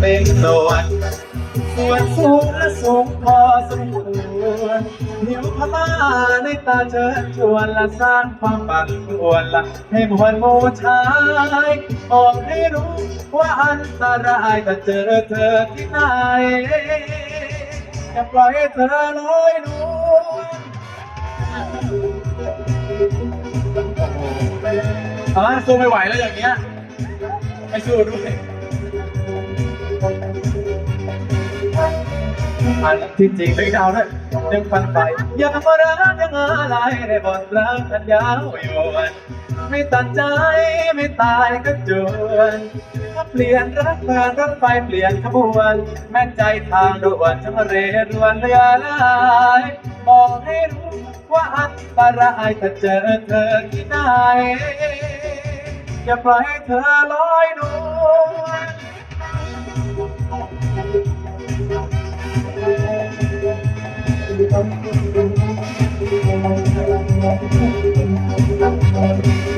เป็นโดนส่วนสูงและสูงพอสมควรหิวพม่าในตาเชิญชวนและสร้างความปั่นป่วนละให้มวลหมูชายออกให้รู้ว่าอันตรายถ้าเจอเธอที่ไหนอย่าปล่อยเธอลอยนวลอ่าสู้ไม่ไหวแล้วอย่างเงี้ยไม่สู้ด้วย อันที่จริงเลยดาวด้วยยังฟันไฟยังมารักยังอะไรในบทรักอันยาวโยวนไม่ตัดใจไม่ตายก็จวนถ้าเปลี่ยนรักเปลี่ยนรถไฟเปลี่ยนขบวน แม่ใจทางด่วนจะมาเรรวนเรือลายบอกให้รู้ว่าอันตรายถ้าเจอเธอที่ไหนอย่าปล่อยให้เธอลอยนว Thank you.